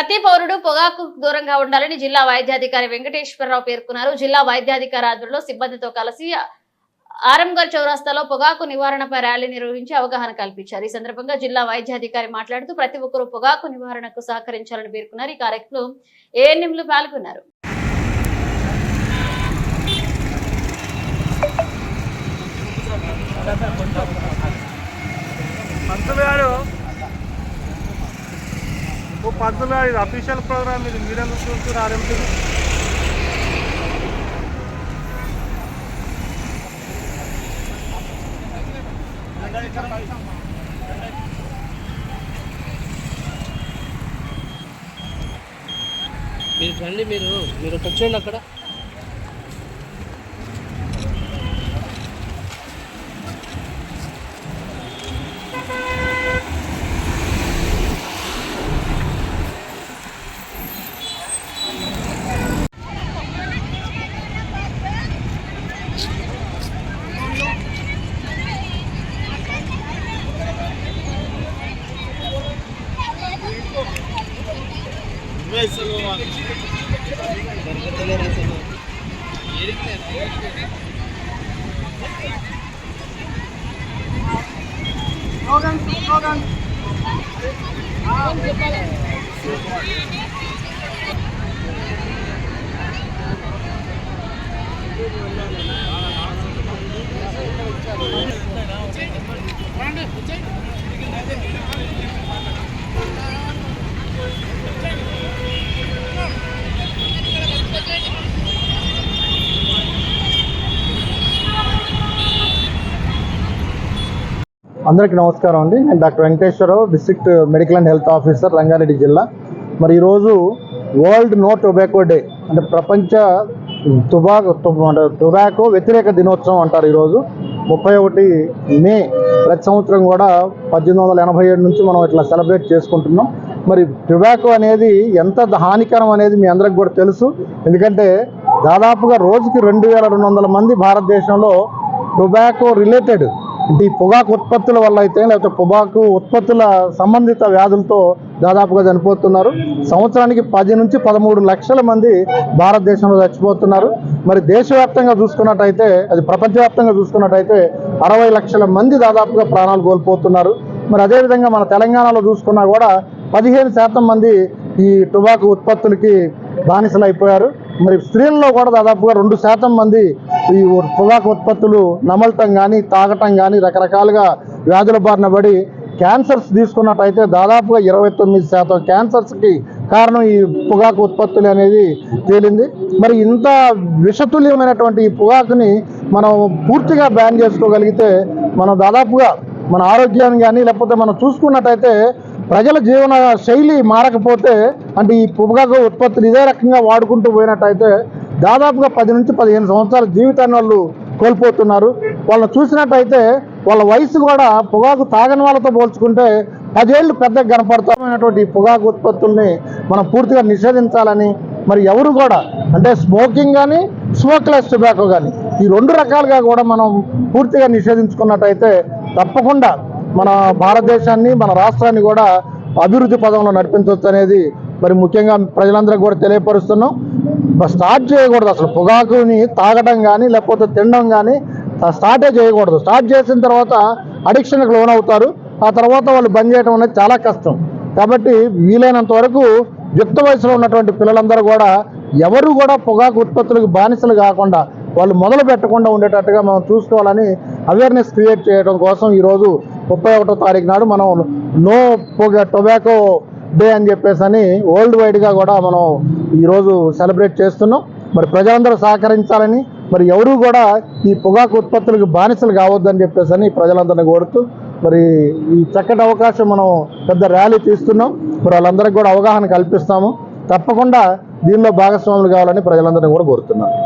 ప్రతి పౌరుడు పొగాకు దూరంగా ఉండాలని జిల్లా వైద్యాధికారి వెంకటేశ్వరరావు పేర్కొన్నారు. జిల్లా వైద్యాధికారి ఆధ్వర్యంలో సిబ్బందితో కలిసి ఆరంగర్ చౌరస్తాలో పొగాకు నివారణపై ర్యాలీ నిర్వహించి అవగాహన కల్పించారు. ఈ సందర్భంగా జిల్లా వైద్యాధికారి మాట్లాడుతూ ప్రతి ఒక్కరూ పొగాకు నివారణకు సహకరించాలని పేర్కొన్నారు. ఈ కార్యక్రమంలో ఏఎన్ఎంలు పాల్గొన్నారు. పంతులు గారు ఓ పంతులు ఇది అఫీషియల్ ప్రోగ్రామ్ ఇది. మీరెందుకు చూస్తున్నారు? ఆర్ఎంపీ మీరు రండి మీరు మీరు వచ్చేయండి అక్కడ. స్లోగన్ స్లోగన్ రండి. అందరికీ నమస్కారం అండి. నేను doctor Venkateswara Rao district medical and health officer Ranga Reddy జిల్లా. మరి ఈరోజు వరల్డ్ నో టొబాకో డే అంటే ప్రపంచ టుబాకో టొబాకో వ్యతిరేక దినోత్సవం అంటారు ఈరోజు. ముప్పై ఒకటి మే ప్రతి సంవత్సరం కూడా పద్దెనిమిది వందల ఎనభై ఏడు నుంచి మనం ఇట్లా సెలబ్రేట్ చేసుకుంటున్నాం. మరి టొబాకో అనేది ఎంత హానికరం అనేది మీ అందరికి కూడా తెలుసు. ఎందుకంటే దాదాపుగా రోజుకి రెండు వేల రెండు వందల మంది భారతదేశంలో టొబాకో రిలేటెడ్ ఈ పొగాకు ఉత్పత్తుల వల్ల అయితే లేకపోతే పొగాకు ఉత్పత్తుల సంబంధిత వ్యాధులతో దాదాపుగా చనిపోతున్నారు. సంవత్సరానికి పది నుంచి పదమూడు లక్షల మంది భారతదేశంలో చచ్చిపోతున్నారు. మరి దేశవ్యాప్తంగా చూసుకున్నట్టయితే అది ప్రపంచవ్యాప్తంగా చూసుకున్నట్టయితే అరవై లక్షల మంది దాదాపుగా ప్రాణాలు కోల్పోతున్నారు. మరి అదేవిధంగా మన తెలంగాణలో చూసుకున్నా కూడా పదిహేను శాతం మంది ఈ టొబాకు ఉత్పత్తులకి బానిసలు అయిపోయారు మరి స్త్రీల్లో కూడా దాదాపుగా రెండు శాతం మంది ఈ పొగాకు ఉత్పత్తులు నమలటం కానీ తాగటం కానీ రకరకాలుగా వ్యాధుల బారిన పడి క్యాన్సర్స్ తీసుకున్నట్టయితే దాదాపుగా ఇరవై తొమ్మిది శాతం క్యాన్సర్స్కి కారణం ఈ పొగాకు ఉత్పత్తులు అనేది తేలింది. మరి ఇంత విషతుల్యమైనటువంటి ఈ పొగాకుని మనం పూర్తిగా బ్యాన్ చేసుకోగలిగితే మనం దాదాపుగా మన ఆరోగ్యాన్ని కానీ లేకపోతే మనం చూసుకున్నట్టయితే ప్రజల జీవన శైలి మారకపోతే అంటే ఈ పొగాకు ఉత్పత్తులు ఇదే రకంగా వాడుకుంటూ పోయినట్టయితే దాదాపుగా పది నుంచి పదిహేను సంవత్సరాల జీవితాన్ని వాళ్ళు కోల్పోతున్నారు. వాళ్ళని చూసినట్టయితే వాళ్ళ వయసు కూడా పొగాకు తాగని వాళ్ళతో పోల్చుకుంటే పదేళ్ళు పెద్దగా కనపడతామైనటువంటి పొగాకు ఉత్పత్తుల్ని మనం పూర్తిగా నిషేధించాలని మరి ఎవరు కూడా అంటే స్మోకింగ్ కానీ స్మోక్లెస్ టొబాకో కానీ ఈ రెండు రకాలుగా కూడా మనం పూర్తిగా నిషేధించుకున్నట్టయితే తప్పకుండా మన భారతదేశాన్ని మన రాష్ట్రాన్ని కూడా అభివృద్ధి పదంలో నడిపించవచ్చు అనేది మరి ముఖ్యంగా ప్రజలందరికీ కూడా తెలియపరుస్తున్నాం. స్టార్ట్ చేయకూడదు అసలు. పొగాకుని తాగడం కానీ లేకపోతే తినడం కానీ స్టార్టే చేయకూడదు. స్టార్ట్ చేసిన తర్వాత అడిక్షన్కి లోన్ అవుతారు. ఆ తర్వాత వాళ్ళు బంద్ చేయడం అనేది చాలా కష్టం. కాబట్టి వీలైనంత వరకు యుక్త వయసులో ఉన్నటువంటి పిల్లలందరూ కూడా ఎవరు కూడా పొగాకు ఉత్పత్తులకు బానిసలు కాకుండా వాళ్ళు మొదలు పెట్టకుండా ఉండేటట్టుగా మనం చూసుకోవాలని అవేర్నెస్ క్రియేట్ చేయడం కోసం ఈరోజు ముప్పై ఒకటో తారీఖు నాడు మనం నో పొగ టొబాకో డే అని చెప్పేసి అని వరల్డ్ వైడ్గా కూడా మనం ఈరోజు సెలబ్రేట్ చేస్తున్నాం. మరి ప్రజలందరూ సహకరించాలని మరి ఎవరు కూడా ఈ పొగాకు ఉత్పత్తులకు బానిసలు కావద్దని చెప్పేసి అని ప్రజలందరినీ కోరుతూ మరి ఈ చక్కటి అవకాశం మనం పెద్ద ర్యాలీ తీస్తున్నాం. మరి వాళ్ళందరికీ కూడా అవగాహన కల్పిస్తాము. తప్పకుండా దీనిలో భాగస్వాములు కావాలని ప్రజలందరినీ కూడా కోరుతున్నాను